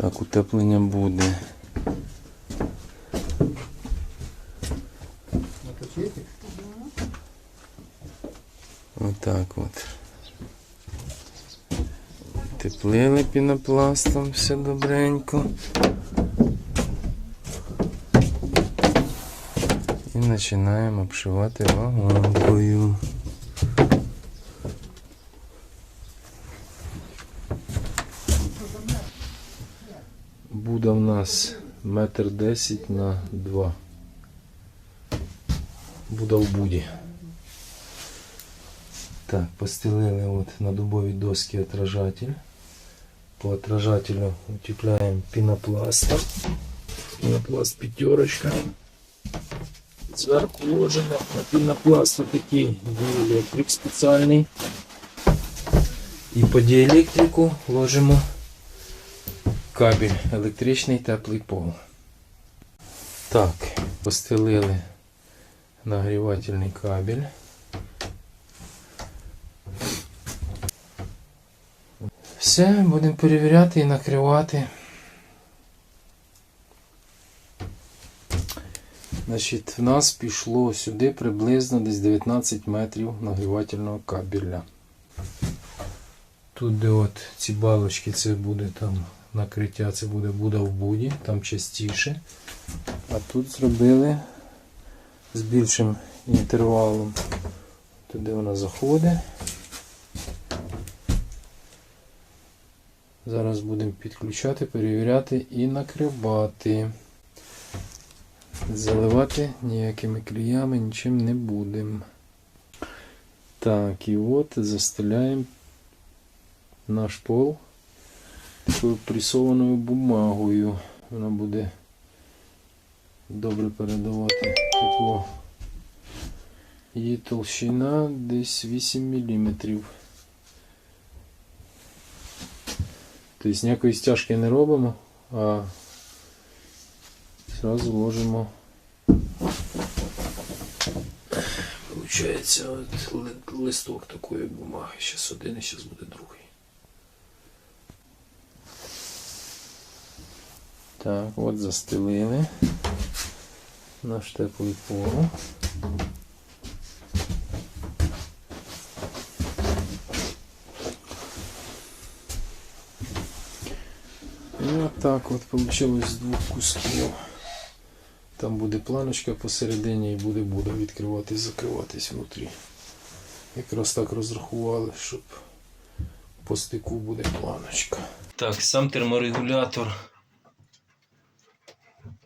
Так, утеплення буде. Отак от. Теплили пінопластом, все добренько. І починаємо обшивати вагонкою. Буде в нас метр десять на два. Буде в буді. Так, постелили от на дубові доски отражатель. По отражателю утепляем пенопластом. Пенопласт пятерочка. Сверху ложимо на пенопласт вот такий диэлектрик спеціальний. І по діелектрику ложимо кабель електричний теплий пол. Так, постелили нагрівательний кабель. Все, будемо перевіряти і накривати. Значить, в нас пішло сюди приблизно десь 19 метрів нагрівательного кабеля. Тут, де от ці балочки, це буде там накриття, це буде буде в буді, там частіше. А тут зробили з більшим інтервалом. Туди вона заходить. Зараз будемо підключати, перевіряти і накривати. Заливати ніякими клеями нічим не будемо. Так, і от застеляємо наш пол такою пресованою бумагою. Вона буде добре передавати тепло. Її толщина десь 8 мм. Тобто ніякої стяжки не робимо, а зразу ложимо. Получається от листок такої бумаги. Зараз один і зараз буде другий. Так, от застелили наш теплий пол. І отак от вийшло з двох кусків. Там буде планочка посередині і буде буде відкриватись, закриватись внутрі. Якраз так розрахували, щоб по стику буде планочка. Так, сам терморегулятор.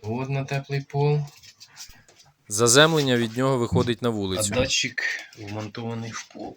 От на теплий пол. Заземлення від нього виходить на вулицю. А датчик вмонтований в пол.